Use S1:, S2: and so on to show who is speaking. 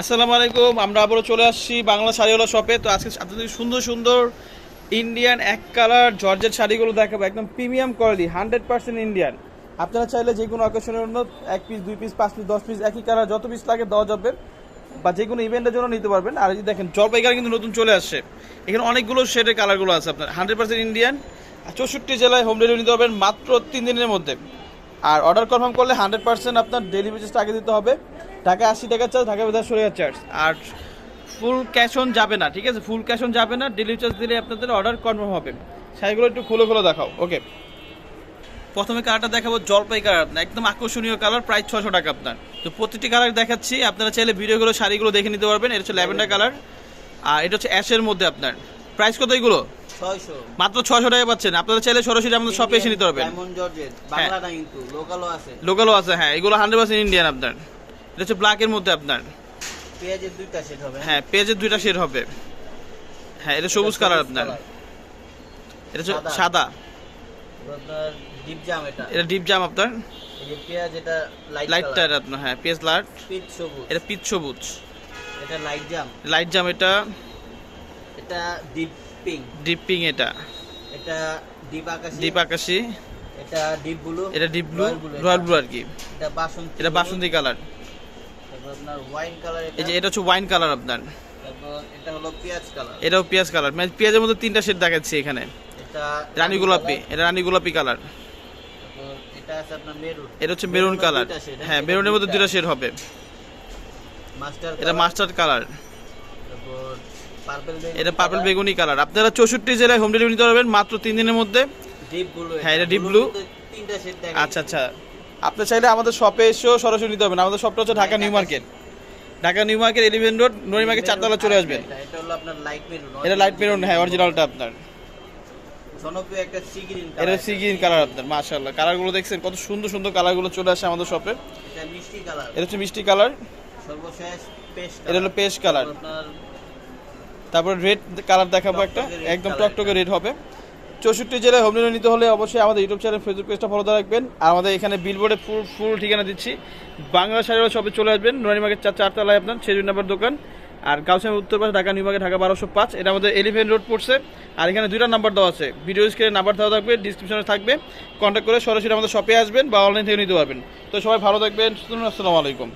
S1: আসসালামু আলাইকুম, আমরা আবারও চলে আসছি বাংলা শাড়িওয়ালা শপে তো আজকে আপনাদের সুন্দর সুন্দর ইন্ডিয়ান এক কালার জর্জের শাড়িগুলো দেখাবো, একদম premium quality hundred percent Indian আপনারা চাইলে যে কোনো অকেশনের জন্য এক পিস দুই পিস পাঁচ পিস দশ পিস একই কালার যত পিস লাগে দেওয়া যাবে বা যে কোনো ইভেন্টের জন্য নিতে পারবেন। আর যদি দেখেন জলপাইকার কিন্তু নতুন চলে আসছে। এখানে অনেকগুলো শেডের কালারগুলো আছে আপনার হান্ড্রেড পার্সেন্ট ইন্ডিয়ান আর চৌষট্টি জেলায় হোম ডেলিভারি নিতে পারবেন মাত্র তিন দিনের মধ্যে। আর অর্ডার কনফার্ম করলে হান্ড্রেড পার্সেন্ট আপনার ডেলিভারি চার্জটা আগে দিতে হবে। টাকা আশি টাকা চার্জ ঢাকা বিধান সরিয়ে চার্জ আর ফুল ক্যাশ অন যাবে না ঠিক আছে? ফুল ক্যাশ অন যাবে না ডেলিভারি চার্জ দিলে আপনাদের অর্ডার কনফার্ম হবে। শাড়িগুলো একটু খুলে খুলে দেখাও ওকে প্রথমে কালারটা দেখাবো জলপাই কালার আপনার একদম আকর্ষণীয় কালার প্রায় ছশো টাকা আপনার। তো প্রতিটি কালার দেখাচ্ছি আপনারা চাইলে ভিডিওগুলো শাড়িগুলো দেখে নিতে পারবেন এটা হচ্ছে ল্যাভেন্ডার কালার আর এটা হচ্ছে অ্যাশের মধ্যে আপনার। প্রাইস কত এগুলো? মাত্র ছশো টাকা পাচ্ছেন আপনারা চাইলে সরাসরি আমাদের শপে এসে নিতে পারবেন।
S2: আছে।
S1: লোকালও আছে হ্যাঁ এগুলো হান্ড্রেড পার্সেন্ট ইন্ডিয়ান আপনার। এটা হচ্ছে ব্ল্যাকের মধ্যে আপনার।
S2: পেঁয়াজের দুইটা সেট হবে
S1: হ্যাঁ? পেজের দুইটা শেড হবে। হ্যাঁ এটা সবুজ কালার আপনার। এটা হচ্ছে
S2: সাদা। ডিপ জাম এটা।
S1: এটা ডিপ জাম আপনার।
S2: পেঁয়াজ এটা লাইট
S1: লাইটটা আপনার হ্যাঁ পেজ লাইট
S2: পিচ সবুজ।
S1: এটা পিচ সবুজ।
S2: এটা লাইট জাম
S1: লাইট জাম এটা।
S2: এটা ডিপ পিঙ্ক
S1: ডিপ পিং এটা।
S2: এটা ডিপ আকাশি।
S1: ডিপ আকাশি।
S2: এটা ডিপ ব্লু
S1: এটা ডিপ ব্লু রয়্যাল ব্লু আর কি।
S2: এটা বাসন্তী
S1: এটা বাসন্তী কালার
S2: আপনার ওয়াইন কালার
S1: এই
S2: এটা
S1: যে এটা হচ্ছে ওয়াইন কালার আপনার।
S2: এটা হলো পেঁয়াজ কালার
S1: এটাও পেঁয়াজ কালার মানে পেঁয়াজের মধ্যে তিনটা শেড দেখাচ্ছি এখানে।
S2: এটা
S1: রানী গোলাপি। এটা রানী গোলাপি কালার
S2: এটা আছে আপনার মেরুন
S1: এটা হচ্ছে মেরুন কালার হ্যাঁ মেরুনের মধ্যে দুটা শেড হবে।
S2: মাস্টার
S1: এটা মাস্টার কালার এটা পার্পল বেগুনি কালার আপনারা চৌষট্টি জেলায় হোম ডেলিভারি নিতে পারবেন মাত্র তিন দিনের মধ্যে। হ্যাঁ, এটা
S2: দেখা
S1: আচ্ছা আচ্ছা। আপনি চাইলে আমাদের শপে এসেও সরাসরি নিতে পারবেন। আমাদের শপটা হচ্ছে Dhaka new market. Dhaka new market eleven road নরি মার্কেট চারতলা চলে আসবেন।
S2: এটা লাইট মেরুন
S1: এটা লাইট মেরুন হ্যাঁ অরিজিনালটা আপনার। এটা সি গ্রিন কালার আপনার কালারগুলো দেখছেন কত সুন্দর সুন্দর কালারগুলো চলে আসে আমাদের শপে
S2: এটা
S1: হচ্ছে মিষ্টি কালার এটা হলো পেস্ট কালার তারপর রেড কালার দেখাবো একটা। একদম টকটকে রেড হবে। চৌষট্টি জেলায় হোম ডেলিভারি নিতে হলে অবশ্যই আমাদের ইউটিউব চ্যানেল ফেসবুক পেজটা ফলো রাখবেন। আর আমাদের এখানে বিলবোর্ডে ফুল ফুল ঠিকানা দিচ্ছি। বাংলা শাড়ির শপে চলে আসবেন। নোয়ারি মার্কেট চার চারতলায় আপনার ছেজুর নাম্বার দোকান। আর গাউসিয়া উত্তর পাশে ঢাকা নিউ ঢাকা বারোশো পাঁচ। এটা আমাদের এলিভেন্ট রোড পড়ছে আর এখানে দুইটা নাম্বার দেওয়া আছে। ভিডিও স্ক্রিনে নাম্বার দেওয়া থাকবে ডিসক্রিপশনে থাকবে। কন্ট্যাক্ট করে সরাসরি আমাদের শপে আসবেন বা অনলাইন থেকে নিতে পারবেন। তো সবাই ভালো থাকবেন। আসসালামু আলাইকুম।